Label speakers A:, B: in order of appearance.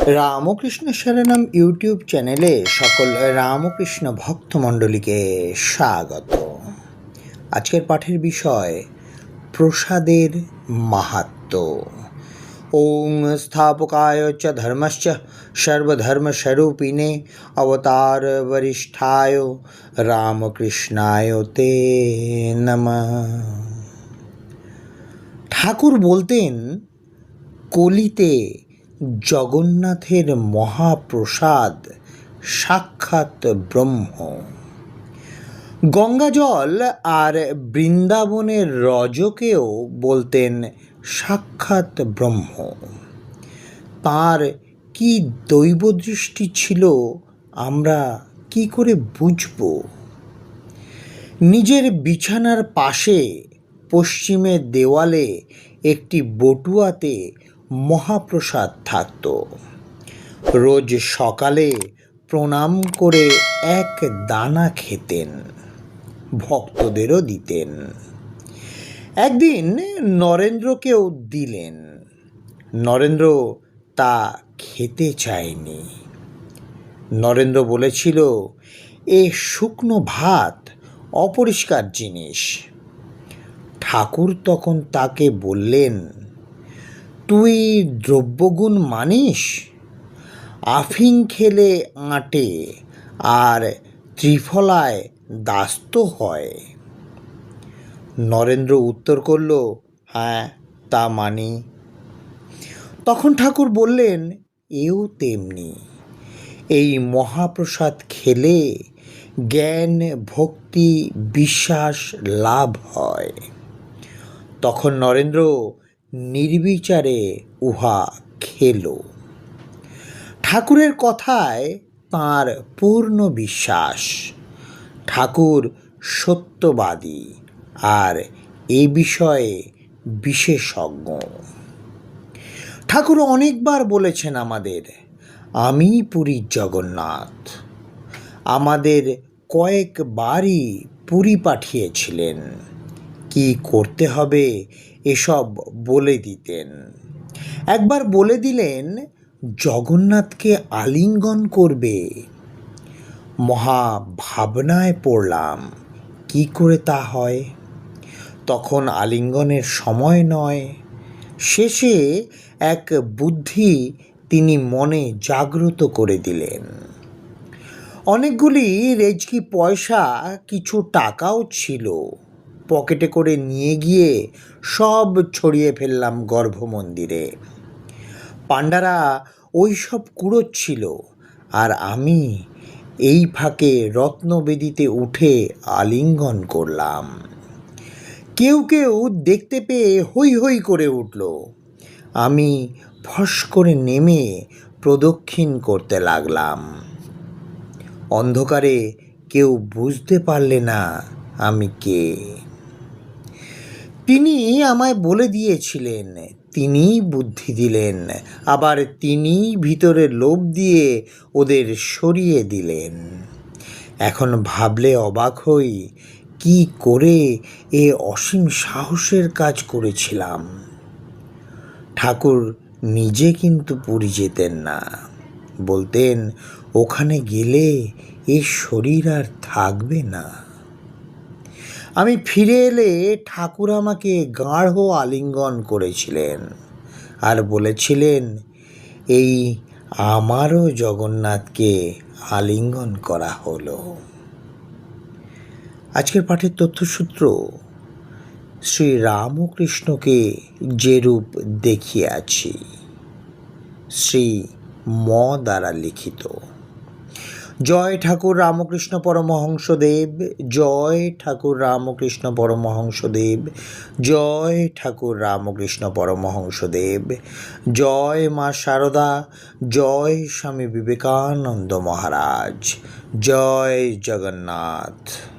A: Ramakrishna শরণম YouTube চ্যানেলে সকল রামকৃষ্ণ ভক্তমণ্ডলীকে স্বাগত। আজকের পাঠের বিষয়, প্রসাদের মাহাত্ম্য ওং স্থাপকায় চ ধর্মশ্চ সর্বধর্মস্বরূপিণে অবতার বরিষ্ঠায় রামকৃষ্ণায় তে নমঃ। ঠাকুর বলতেন, কলিতে জগন্নাথের মহাপ্রসাদ সাক্ষাৎ ব্রহ্ম। গঙ্গাজল আর বৃন্দাবনের রজকেও বলতেন সাক্ষাৎ ব্রহ্ম। তার কি দৈবদৃষ্টি ছিল আমরা কি করে বুঝব? নিজের বিছানার পাশে পশ্চিমের দেওয়ালে একটি বটুয়াতে মহাপ্রসাদ থাকত। রোজ সকালে প্রণাম করে এক দানা খেতেন, ভক্তদেরও দিতেন। একদিন নরেন্দ্রকেও দিলেন। নরেন্দ্র তা খেতে চায়নি। নরেন্দ্র বলেছিল, এ শুকনো ভাত অপরিষ্কার জিনিস। ঠাকুর তখন তাকে বললেন তুই দ্রব্যগুণ মানিস? আফিং খেলে আঁটে আর ত্রিফলায় দাস্ত হয়। নরেন্দ্র উত্তর করল হ্যাঁ তা মানি। তখন ঠাকুর বললেন, এও তেমনি। এই মহাপ্রসাদ খেলে জ্ঞান, ভক্তি, বিশ্বাস লাভ হয়। তখন নরেন্দ্র নির্বিচারে উহা খেল। ঠাকুরের কথায় তাঁর পূর্ণ বিশ্বাস। ঠাকুর সত্যবাদী আর এ বিষয়ে বিশেষজ্ঞ। ঠাকুর অনেকবার বলেছেন আমাদের, আমি পুরীর জগন্নাথ। আমাদের কয়েকবারই পুরী পাঠিয়েছিলেন। কি করতে হবে এসব বলে দিতেন। একবার বলে দিলেন, জগন্নাথকে আলিঙ্গন করবে। মহা ভাবনায় পড়লাম, কি করে তা হয়? তখন আলিঙ্গনের সময় নয়। শেষে এক বুদ্ধি তিনি মনে জাগ্রত করে দিলেন। অনেকগুলি রেজকি পয়সা, কিছু টাকাও ছিল। পকেটে করে নিয়ে গিয়ে সব ছড়িয়ে ফেললাম গর্ভমন্দিরে পাণ্ডারা ওই সব কুড়োচ্ছিল আর আমি এই ফাঁকে রত্নবেদিতে উঠে আলিঙ্গন করলাম। কেউ কেউ দেখতে পেয়ে হৈ হৈ করে উঠল। আমি ফস করে নেমে প্রদক্ষিণ করতে লাগলাম। অন্ধকারে কেউ বুঝতে পারলে না আমি কে। তিনি আমায় বলে দিয়েছিলেন, তিনিই বুদ্ধি দিলেন, আবার তিনি ভিতরে লোভ দিয়ে ওদের সরিয়ে দিলেন। এখন ভাবলে অবাক হই, কি করে এ অসীম সাহসের কাজ করেছিলাম। ঠাকুর নিজে কিন্তু পুরী যেতেন না। বলতেন, ওখানে গেলে এ শরীর আর থাকবে না। আমি ফিরে এলে ঠাকুর আমাকে গাঢ় আলিঙ্গন করেছিলেন আর বলেছিলেন, এই আমারও জগন্নাথকে আলিঙ্গন করা হলো। আজকের পাঠের তথ্যসূত্র, শ্রী রামকৃষ্ণকে যে রূপ দেখিয়াছি, শ্রী ম দ্বারা লিখিত। জয় ঠাকুর রামকৃষ্ণ পরমহংসদেব, জয় ঠাকুর রামকৃষ্ণ পরমহংসদেব, জয় ঠাকুর রামকৃষ্ণ পরমহংসদেব, জয় মা সারদা জয় স্বামী বিবেকানন্দ মহারাজ, জয় জগন্নাথ।